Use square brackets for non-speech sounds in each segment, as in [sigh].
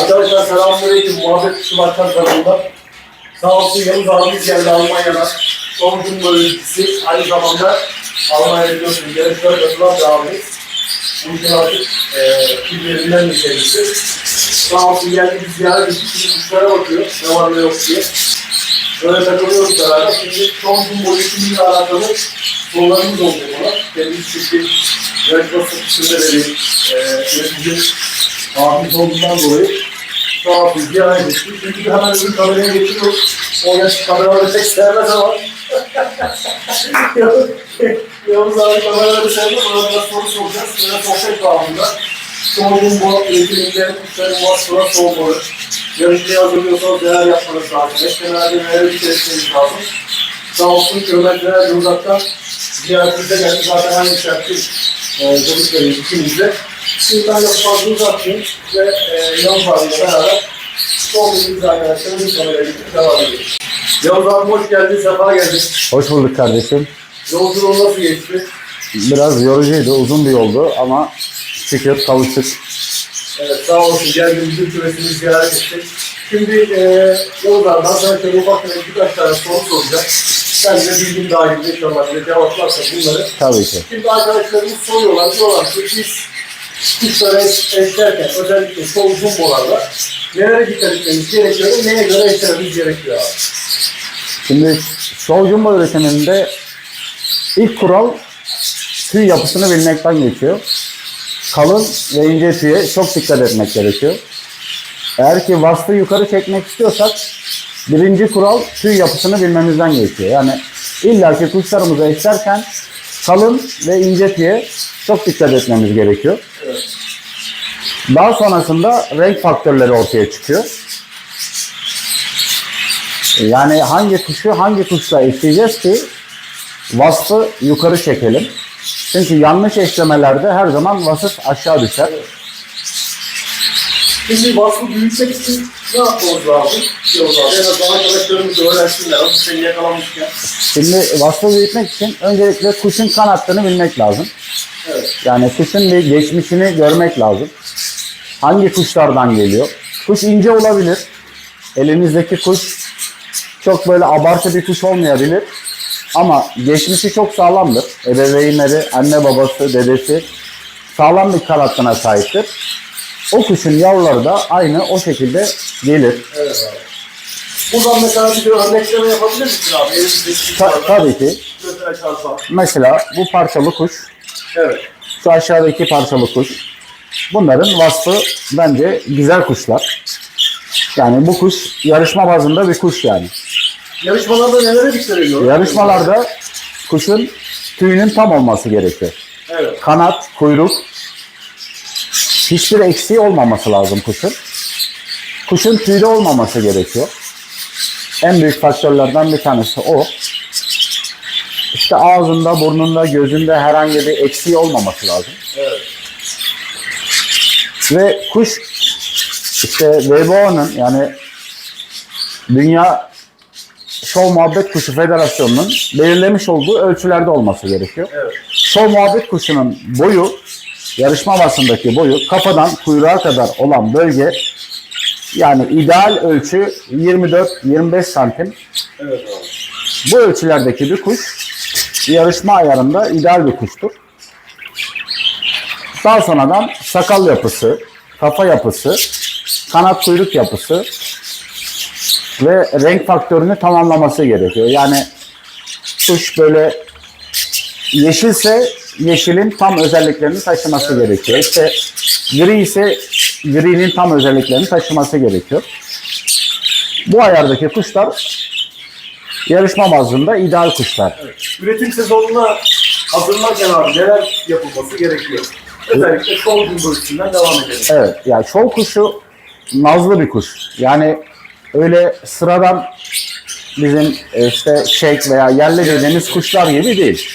Arkadaşlar selamünaleyküm. Muhabbet Kuşu Başkan kanalında. Sağ olsun Yavuz abimiz geldi Almanya'dan. Son gün bölgesi. Aynı zamanda Almanya'da biliyorsunuz yarışlara katılan bir abimiz. Bu işin artık eee illerinden bir kendisi. Sağ olsun geldi biz ziyaret ettik. Şimdi kuşlara bakıyor. Ne var ne yok diye. Böyle takılıyoruz beraber. Şimdi son gün bölgesiyle alakalı sorularımız olacak ona. Kendimiz çünkü yarışma satışında da bir eee yönetici abimiz olduğundan dolayı sağ olsun ziyaret ettik. Çünkü hemen öbür kameraya geçiyoruz. O yaş kameraları pek sevmez ama. [laughs] Yavuz abi kameraları sevmez. Ona biraz soru soracağız. Böyle sohbet bağımında. Sorduğum bu eğitiminde kuşların vasfına sormalı. Yarışmaya hazırlıyorsanız neler yapmanız lazım. Eklemlerde neler içerisiniz lazım. Sağ olsun kilometrelerce uzaktan ziyaretimize geldi. Zaten aynı şarkı e, çocuklarıyız ikimiz de. Şimdi ben fazla uzatmayayım ve e, Yavuz abiyle beraber son bildiğiniz arkadaşlar bir kameraya gidip devam edelim. Yavuz abi hoş geldin, sefa geldin. Hoş bulduk kardeşim. Yolculuğun nasıl geçti? Biraz yorucuydu, uzun bir yoldu ama şükür kavuştuk. Evet, sağ olsun geldin, bizim küresini ziyaret ettik. Şimdi e, Yavuz abi, ben sana şöyle ufak tefek birkaç tane soru soracağım. Sen de bilgin dahilinde inşallah bize cevaplarsan bunları Tabii ki. Şimdi arkadaşlarımız soruyorlar, diyorlar ki biz kuşları eşlerken özellikle şu uzun bolarla nelere dikkat etmemiz gerekiyor ve neye göre eşlememiz gerekiyor abi? Şimdi şov jumbo üretiminde ilk kural tüy yapısını bilmekten geçiyor. Kalın ve ince tüye çok dikkat etmek gerekiyor. Eğer ki vasfı yukarı çekmek istiyorsak birinci kural tüy yapısını bilmemizden geçiyor. Yani illaki kuşlarımızı eşlerken kalın ve ince tüye çok dikkat etmemiz gerekiyor. Daha sonrasında renk faktörleri ortaya çıkıyor. Yani hangi kuşu hangi kuşla eşleyeceğiz ki vasfı yukarı çekelim. Çünkü yanlış eşlemelerde her zaman vasıf aşağı düşer. Şimdi vasfı büyütmek için ne yapmamız lazım? Yavuz abi, en azından arkadaşlarımız da öğrensinler. Nasıl seni yakalamışken. Şimdi vasfı büyütmek için öncelikle kuşun kanattığını bilmek lazım. Evet. Yani kuşun bir geçmişini görmek lazım. Hangi kuşlardan geliyor? Kuş ince olabilir. Elinizdeki kuş çok böyle abartı bir kuş olmayabilir. Ama geçmişi çok sağlamdır. Ebeveynleri, anne babası, dedesi sağlam bir kanattına sahiptir. O kuşun yavruları da aynı o şekilde gelir. Evet abi. Buradan mesela bir örnekleme yapabilir misin abi? Elimizdeki Ta- tabii ki. Gözler çarpan. Mesela bu parçalı kuş, Evet. şu aşağıdaki parçalı kuş. Bunların vasfı bence güzel kuşlar. Yani bu kuş yarışma bazında bir kuş yani. Yarışmalarda nelere dikkat ediyoruz? Yarışmalarda kuşun tüyünün tam olması gerekiyor. Evet. Kanat, kuyruk hiçbir eksiği olmaması lazım kuşun. Kuşun tüylü olmaması gerekiyor. En büyük faktörlerden bir tanesi o. İşte ağzında, burnunda, gözünde herhangi bir eksiği olmaması lazım. Evet. Ve kuş işte WBO'nun yani Dünya Şov Muhabbet Kuşu Federasyonu'nun belirlemiş olduğu ölçülerde olması gerekiyor. Evet. Şov muhabbet kuşunun boyu, yarışma basındaki boyu kafadan kuyruğa kadar olan bölge yani ideal ölçü 24-25 santim. Evet. Bu ölçülerdeki bir kuş yarışma ayarında ideal bir kuştur. Daha sonradan sakal yapısı, kafa yapısı, kanat kuyruk yapısı ve renk faktörünü tamamlaması gerekiyor. Yani kuş böyle yeşilse yeşilin tam özelliklerini taşıması gerekiyor. İşte gri ise gri'nin tam özelliklerini taşıması gerekiyor. Bu ayardaki kuşlar yarışma bazında ideal kuşlar. Üretim sezonuna hazırlanırken abi neler yapılması gerekiyor? Özellikle sol gün bölgesinden devam edelim. Evet, yani şov kuşu nazlı bir kuş. Yani öyle sıradan bizim işte şek veya yerli dediğimiz kuşlar gibi değil.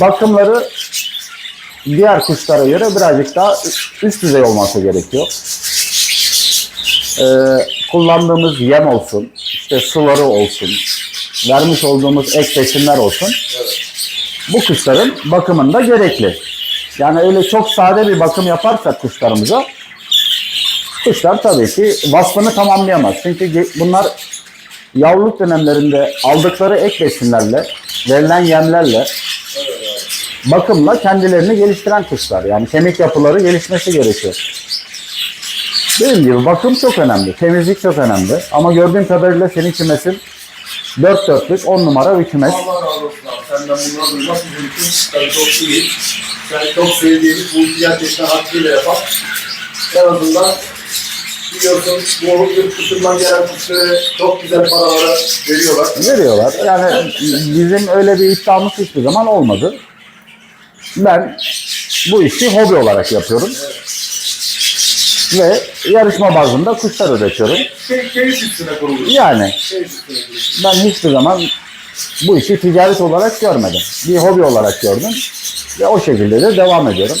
Bakımları diğer kuşlara göre birazcık daha üst düzey olması gerekiyor. Ee, kullandığımız yem olsun, işte suları olsun, vermiş olduğumuz ek besinler olsun. Bu kuşların bakımında gerekli. Yani öyle çok sade bir bakım yaparsak kuşlarımıza Kuşlar tabii ki vasfını tamamlayamaz. Çünkü bunlar yavruluk dönemlerinde aldıkları ek besinlerle, verilen yemlerle, bakımla kendilerini geliştiren kuşlar. Yani kemik yapıları gelişmesi gerekiyor. Dediğim gibi bakım çok önemli, temizlik çok önemli. Ama gördüğüm kadarıyla senin kümesin dört dörtlük, on numara bir kümes. Allah razı olsun abi. Senden bunları duymak için tabii çok iyi. Yani çok sevdiğimiz bu gerçekten hakkıyla yapan. En azından biliyorsun bu yurt dışından gelen kuşları çok güzel paralara veriyorlar. veriyorlar. Yani bizim öyle bir iddiamız hiçbir zaman olmadı. Ben bu işi hobi olarak yapıyorum. Ve yarışma bazında kuşlar üretiyorum. Şey, keyif üstüne. Yani Keyif üstüne kurulu. ben hiçbir zaman bu işi ticaret olarak görmedim. Bir hobi olarak gördüm. Ve o şekilde de devam ediyorum.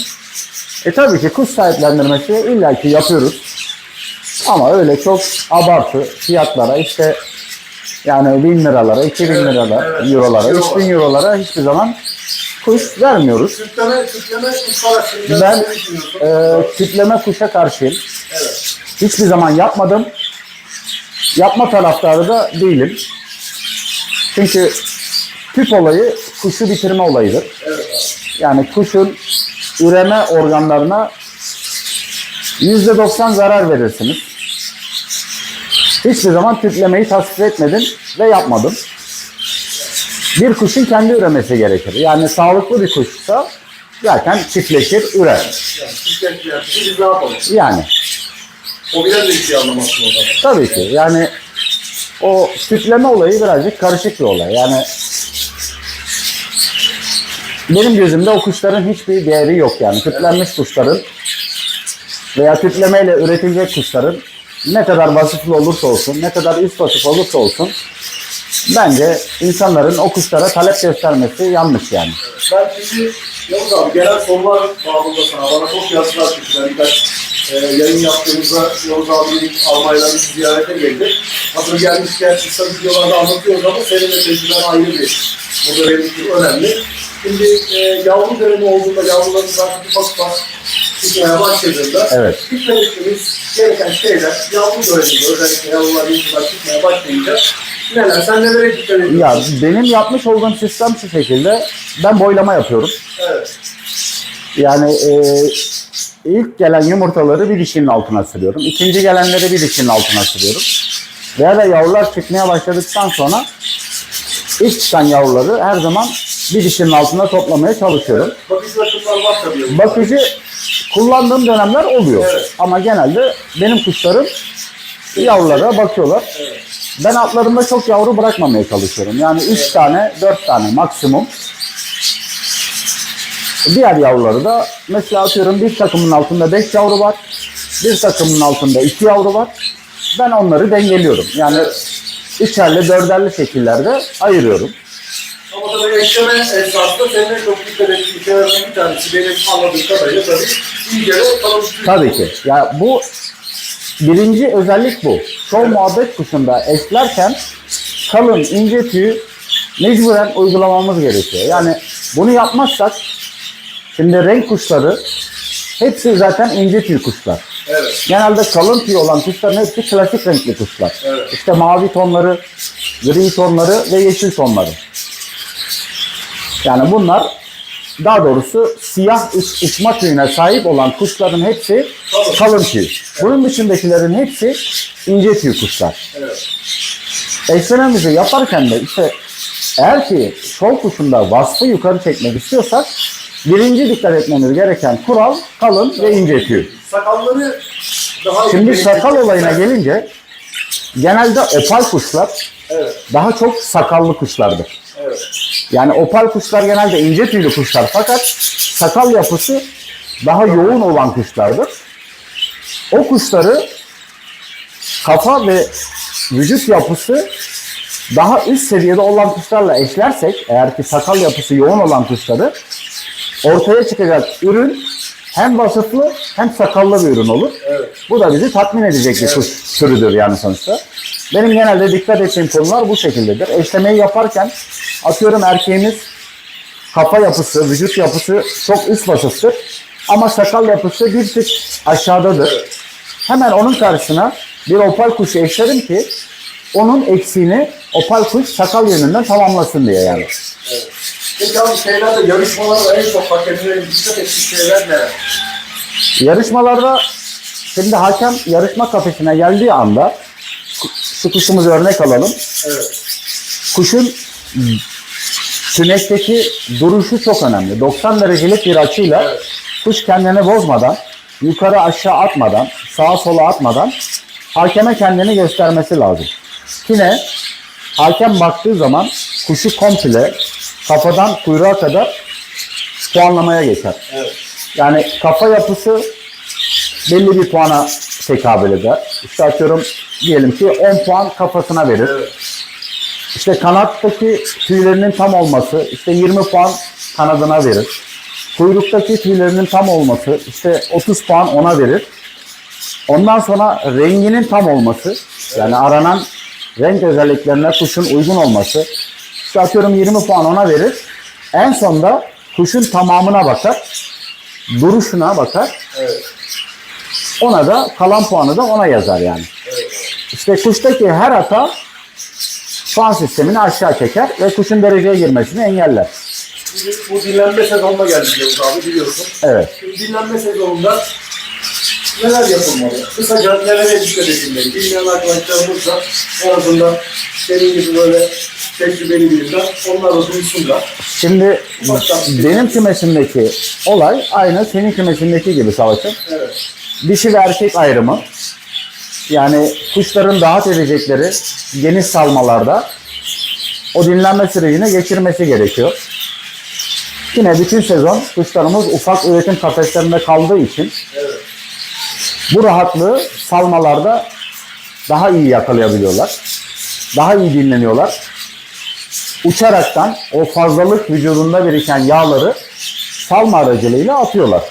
E tabii ki kuş sahiplendirmesi illaki yapıyoruz. Ama öyle çok abartı fiyatlara işte yani bin liralara, iki bin Evet, liralara, evet. eurolara, Euro üç bin eurolara hiçbir zaman kuş vermiyoruz. Sütleme, sütleme kuşlar hakkında Ben e, kütleme kuşa karşıyım. evet. Hiçbir zaman yapmadım. Yapma taraftarı da değilim. Çünkü tüp olayı kuşu bitirme olayıdır. Evet. Yani kuşun üreme organlarına %90 zarar verirsiniz. Hiçbir zaman tüplemeyi tasvip etmedim ve yapmadım. Bir kuşun kendi üremesi gerekir. Yani sağlıklı bir kuşsa zaten çiftleşir, ürer. Yani sütleşme yapışı biz ne yapalım? Yani O bile de hiç iyi anlamazsın o zaman. Tabii ki. Yani o sütleme olayı birazcık karışık bir olay. Yani benim gözümde o kuşların hiçbir değeri yok yani. Sütlenmiş kuşların veya sütlemeyle üretilecek kuşların ne kadar vasıflı olursa olsun, ne kadar üst vasıf olursa olsun bence insanların o kuşlara talep göstermesi yanlış yani. Ben şimdi Yavuz abi genel sorular babında sana bana çok yazdılar çünkü ben birkaç e, yayın yaptığımızda Yavuz abi Almanya'dan bir ziyarete geldi. Hazır gelmişken kısa videolarda anlatıyoruz ama senin de tecrüben ayrı bir. İçin önemli. Şimdi e, yavru dönemi olduğunda yavruların zaten ufak ufak çıkmaya başladığında Evet. dikkat etmemiz gereken şeyler yavru döneminde özellikle yavrular yumurtalar çıkmaya başlayınca neler? Sen nelere dikkat ediyorsun? Ya benim yapmış olduğum sistem şu şekilde. Ben boylama yapıyorum. Evet. Yani e, ilk gelen yumurtaları bir dişinin altına sürüyorum. İkinci gelenleri bir dişinin altına sürüyorum. Veya da yavrular çıkmaya başladıktan sonra ilk çıkan yavruları her zaman bir dişinin altına toplamaya çalışıyorum. Bakıcı rakımlar var tabii. Bakıcı kullandığım dönemler oluyor. Evet. Ama genelde benim kuşlarım yavrulara bakıyorlar. Evet. Ben altlarımda çok yavru bırakmamaya çalışıyorum. Yani 3 tane, 4 tane maksimum. Diğer yavruları da mesela atıyorum bir takımın altında 5 yavru var. Bir takımın altında 2 yavru var. Ben onları dengeliyorum. Yani üçerli, dörderli şekillerde ayırıyorum. Ama tabii ekleme esnasında senin en çok dikkat ettiğin şeylerden bir tanesi benim anladığım kadarıyla tabii iyice kalın Tabii ki. Ya bu birinci özellik bu. Çoğu muhabbet kuşunda eşlerken kalın, ince tüyü mecburen uygulamamız gerekiyor. Yani bunu yapmazsak şimdi renk kuşları hepsi zaten ince tüy kuşlar. Evet. Genelde kalın tüy olan kuşların hepsi klasik renkli kuşlar. Evet. İşte mavi tonları, gri tonları ve yeşil tonları. Yani bunlar daha doğrusu siyah uç, uçma tüyüne sahip olan kuşların hepsi Kalın. tüy. Bunun dışındakilerin hepsi ince tüy kuşlar. Evet. Yaparken de işte eğer ki şov kuşunda vasfı yukarı çekmek istiyorsak birinci dikkat etmemiz gereken kural kalın ve ince tüy. Sakalları daha Şimdi sakal olayına gelince genelde opal kuşlar Evet. daha çok sakallı kuşlardır. Evet. Yani opal kuşlar genelde ince tüylü kuşlar fakat sakal yapısı daha yoğun olan kuşlardır. O kuşları kafa ve vücut yapısı daha üst seviyede olan kuşlarla eşlersek eğer ki sakal yapısı yoğun olan kuşları ortaya çıkacak ürün hem vasıflı hem sakallı bir ürün olur. Evet. Bu da bizi tatmin edecek bir kuş türüdür yani sonuçta. Benim genelde dikkat ettiğim konular bu şekildedir. Eşlemeyi yaparken atıyorum erkeğimiz kafa yapısı, vücut yapısı çok üst vasıftır. Ama sakal yapısı bir tık aşağıdadır. Hemen onun karşısına bir opal kuşu eşlerim ki onun eksiğini opal kuş sakal yönünden tamamlasın diye yani. Evet. Peki abi şeylerde yarışmalarda en çok hakemlerin dikkat ettiği şeyler neler? Yarışmalarda şimdi hakem yarışma kafesine geldiği anda şu kuşumuzu örnek alalım. Evet. Kuşun tünekteki duruşu çok önemli. 90 derecelik bir açıyla Evet. kuş kendini bozmadan, yukarı aşağı atmadan, sağa sola atmadan hakeme kendini göstermesi lazım. Yine hakem baktığı zaman kuşu komple kafadan kuyruğa kadar puanlamaya geçer. Evet. Yani kafa yapısı belli bir puana tekabül eder. İşte atıyorum diyelim ki 10 puan kafasına verir. İşte kanattaki tüylerinin tam olması işte 20 puan kanadına verir. Kuyruktaki tüylerinin tam olması işte 30 puan ona verir. Ondan sonra renginin tam olması yani aranan renk özelliklerine kuşun uygun olması işte atıyorum 20 puan ona verir. En sonda kuşun tamamına bakar. Duruşuna bakar. Evet. Ona da kalan puanı da ona yazar yani. İşte kuştaki her hata puan sistemini aşağı çeker ve kuşun dereceye girmesini engeller. Şimdi bu dinlenme sezonuna geldik Yavuz abi biliyorsun. Evet. Şimdi dinlenme sezonunda neler yapılmalı? Kısaca nelere dikkat edilmeli? Bilmeyen arkadaşlarımız da en azından senin gibi böyle tecrübeli birinden onlar da duysunlar. Şimdi benim kümesimdeki olay aynı senin kümesindeki gibi savaşın. Evet. Dişi ve erkek ayrımı. Yani kuşların rahat edecekleri geniş salmalarda o dinlenme sürecine geçirmesi gerekiyor. Yine bütün sezon kuşlarımız ufak üretim kafeslerinde kaldığı için bu rahatlığı salmalarda daha iyi yakalayabiliyorlar. Daha iyi dinleniyorlar. Uçaraktan o fazlalık vücudunda biriken yağları salma aracılığıyla atıyorlar.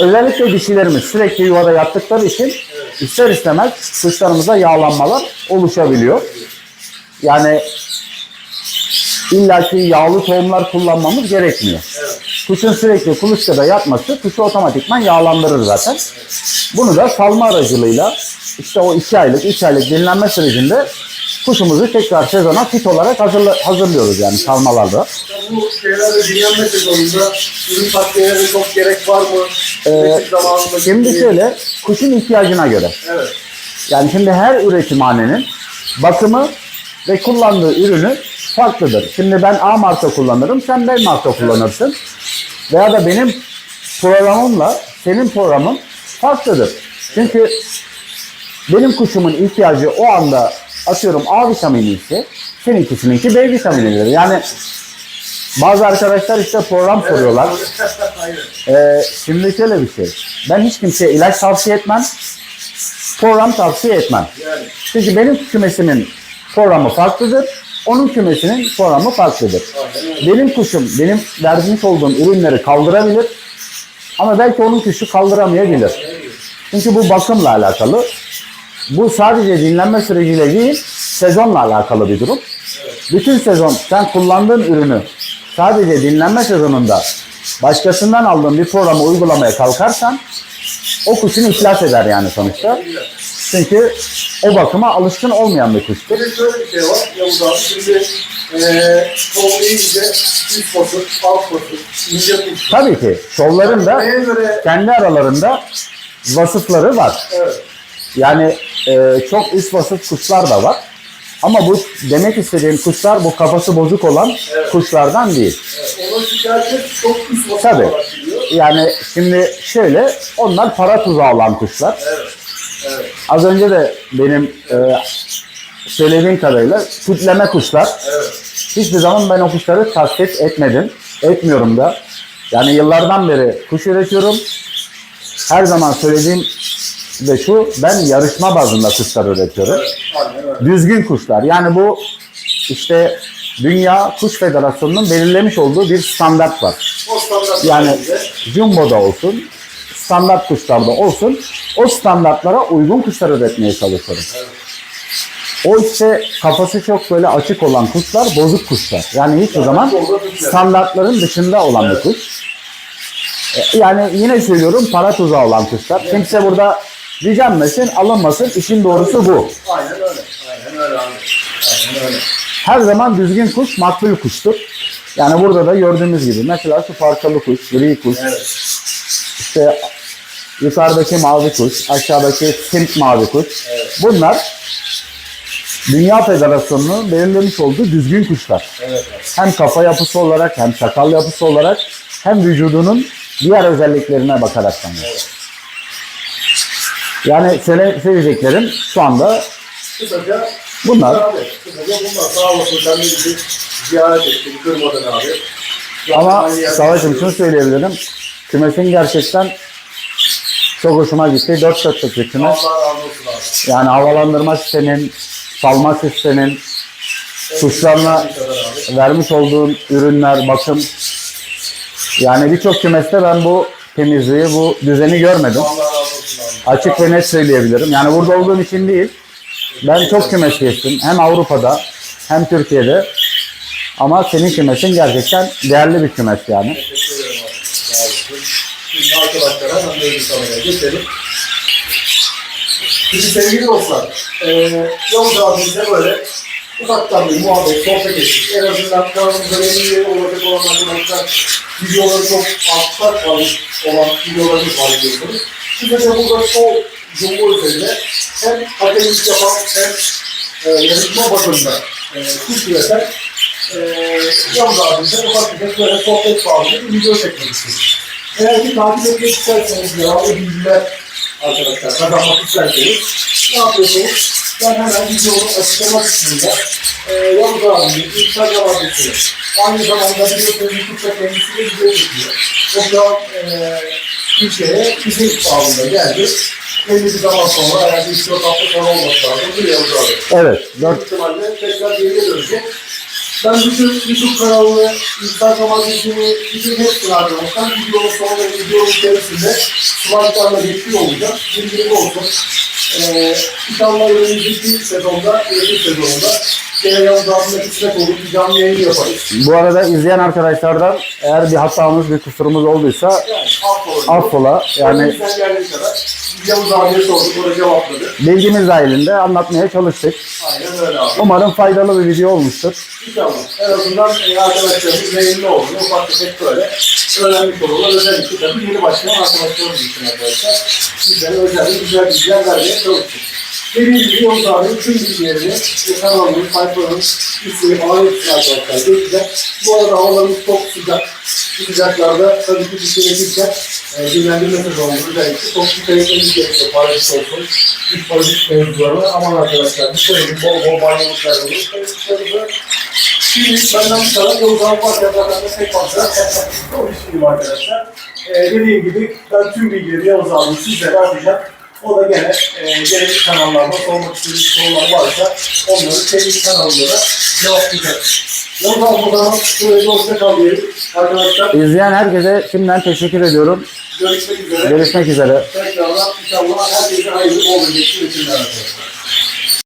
Özellikle dişilerimiz sürekli yuvada yattıkları için ister istemez kuşlarımıza yağlanmalar oluşabiliyor. Yani illaki yağlı tohumlar kullanmamız gerekmiyor. Kuşun sürekli kuluçkada yatması kuşu otomatikman yağlandırır zaten. Bunu da salma aracılığıyla işte o iki aylık, üç aylık dinlenme sürecinde kuşumuzu tekrar sezona fit olarak hazırla- hazırlıyoruz yani salmalarda. Bu şeylerde dinlenme sezonunda ürün takviyelere çok gerek var mı? Ee, Şimdi şöyle, kuşun ihtiyacına göre. Evet. Yani şimdi her üretimhanenin bakımı ve kullandığı ürünü farklıdır. Şimdi ben A marka kullanırım, sen B marka kullanırsın. Veya da benim programımla senin programın farklıdır. Çünkü benim kuşumun ihtiyacı o anda atıyorum A vitamini ise seninkisininki B vitaminidir. Yani bazı arkadaşlar işte program soruyorlar. [laughs] Ee, şimdi şöyle bir şey. Ben hiç kimseye ilaç tavsiye etmem. Program tavsiye etmem. Yani. Çünkü benim kümesimin programı farklıdır. Onun kümesinin programı farklıdır. Aynen. Benim kuşum benim vermiş olduğum ürünleri kaldırabilir. Ama belki onun kuşu kaldıramayabilir. Çünkü bu bakımla alakalı. Bu sadece dinlenme süreciyle değil, sezonla alakalı bir durum. Bütün sezon sen kullandığın ürünü sadece dinlenme sezonunda başkasından aldığın bir programı uygulamaya kalkarsan o kuşun iflas eder yani sonuçta. Çünkü o bakıma alışkın olmayan bir kuştur. Bir de şöyle bir şey var Yavuz abi. Şimdi eee sol deyince üst basıp, alt basıp, ince kuş. Tabii ki şovların da kendi aralarında vasıfları var. Evet. Yani e, çok üst vasıf kuşlar da var. Ama bu demek istediğim kuşlar bu kafası bozuk olan Evet. kuşlardan değil. evet. Onun şikayeti çok üst Tabii. Yani şimdi şöyle onlar para tuzağı olan kuşlar. Evet. Evet. Az önce de benim e, söylediğim kadarıyla kütleme kuşlar. Evet. Hiçbir zaman ben o kuşları tasvip etmedim. Etmiyorum da. Yani yıllardan beri kuş üretiyorum. Her zaman söylediğim de şu, ben yarışma bazında kuşlar üretiyorum. Evet. Düzgün kuşlar. Yani bu işte Dünya Kuş Federasyonu'nun belirlemiş olduğu bir standart var. O standart Yani jumbo'da olsun, standart kuşlarda olsun, o standartlara uygun kuşlar üretmeye çalışıyorum. O işte kafası çok böyle açık olan kuşlar bozuk kuşlar. Yani hiçbir zaman standartların dışında olan bir kuş. E, Yani yine söylüyorum para tuzağı olan kuşlar. Kimse burada Gücenmesin, alınmasın. İşin doğrusu bu. Aynen öyle. Aynen öyle abi. Aynen öyle. Her zaman düzgün kuş makbul kuştur. Yani burada da gördüğümüz gibi. Mesela şu parçalı kuş, gri kuş, Evet. işte yukarıdaki mavi kuş, aşağıdaki simp mavi kuş. Evet. Bunlar Dünya Federasyonu'nun belirlemiş olduğu düzgün kuşlar. Evet. Hem kafa yapısı olarak hem sakal yapısı olarak hem vücudunun diğer özelliklerine bakarak tanıyor. Yani söyle, söyleyeceklerim şu anda Kısaca Bunlar. Abi, kısaca bunlar. Sağ olasın sen bizi ziyaret ettin. Kırmadın abi. ama Aynı yerde Savaş'ım şunu söyleyebilirim. Kümesin gerçekten çok hoşuma gitti. Dört dörtlük bir kümes. Allah razı olsun abi. Yani havalandırma sistemin, salma sistemin, kuşlarına vermiş olduğun ürünler, bakım. Yani birçok kümeste ben bu temizliği, bu düzeni görmedim. Allah. Açık ve net söyleyebilirim. Yani burada olduğum için değil. Ben çok kümes geçtim. Hem Avrupa'da hem Türkiye'de. Ama senin kümesin gerçekten değerli bir kümes yani. Şimdi arkadaşlara ben de bir kameraya geçelim. Şimdi sevgili dostlar, e, Yavuz abimizle böyle ufaktan bir muhabbet, sohbet ettik. En azından kanalımızda yeni yeri olacak olan arkadaşlar videoları çok altta kalmış olan videolarımız var biliyorsunuz. Şimdi de burada o Jumbo üzerinde hem akademik yapan hem e, yarışma bakımında e, kuş üreten e, Yavuz abimizle ufak tefek böyle sohbet bağlı bir video çekmek istedim. Eğer ki takip etmek isterseniz devamlı bilgiler arkadaşlar kazanmak isterseniz ne yapıyorsunuz? Ben hemen videonun açıklama kısmında e, Yavuz abinin Instagram adresini aynı zamanda biliyorsunuz YouTube'da kendisi de video çekiyor. An e, Türkiye'ye bizim bağımında geldi. Belli bir zaman sonra üç dört hafta sonra olması lazım. Bir Yavuz abi. Evet. Büyük ihtimalle tekrar geriye dönecek. Ben bütün YouTube kanalını, Instagram adresini, bütün hepsini arkadaşlar videonun sonunda videonun içerisinde slaytlarla geçiyor olacak. Bilginiz olsun. Ee, İnşallah önümüzdeki sezonda, üretim sezonunda bu arada izleyen arkadaşlardan eğer bir hatamız, bir kusurumuz olduysa Yani affola. affola. Yani Elimizden geldiği kadar cevapladı. bilgimiz dahilinde anlatmaya çalıştık. Aynen öyle abi. Umarım faydalı bir video olmuştur. İnşallah. En azından e, arkadaşlarımız meyilli olur. Ufak tefek böyle öğrenmiş olurlar. Özellikle tabii yeni başlayan arkadaşlarımız için arkadaşlar. Bizlere özellikle güzel bilgiler vermeye çalıştık. Dediğim gibi Yavuz abinin tüm bilgilerini ve kanalının, sayfanın ismini falan hepsini arkadaşlar geçeceğim. Bu arada havalarımız çok sıcak. Bu sıcaklarda tabii ki bir gerekirse e, dinlendirme sezonunda özellikle çok dikkat etmemiz gerekiyor. Parazit olsun, güç parazit mevzularına. Aman arkadaşlar dikkat edin. Bol bol banyoluklar olur. Şimdi benden bir tane Yavuz abi var ya zaten de pek fazla konuşmayayım arkadaşlar. Ee, dediğim gibi ben tüm bilgileri Yavuz abi sizlere atacağım. O da gene e, gerekli kanallarda sormak istediği sorular varsa onları kendi kanalında da cevaplayacak. Abi o zaman şöyle hoşça kal diyelim. Arkadaşlar İzleyen herkese şimdiden teşekkür ediyorum. görüşmek üzere. Görüşmek üzere. Tekrardan inşallah herkese hayırlı bol bir geçti. Arkadaşlar.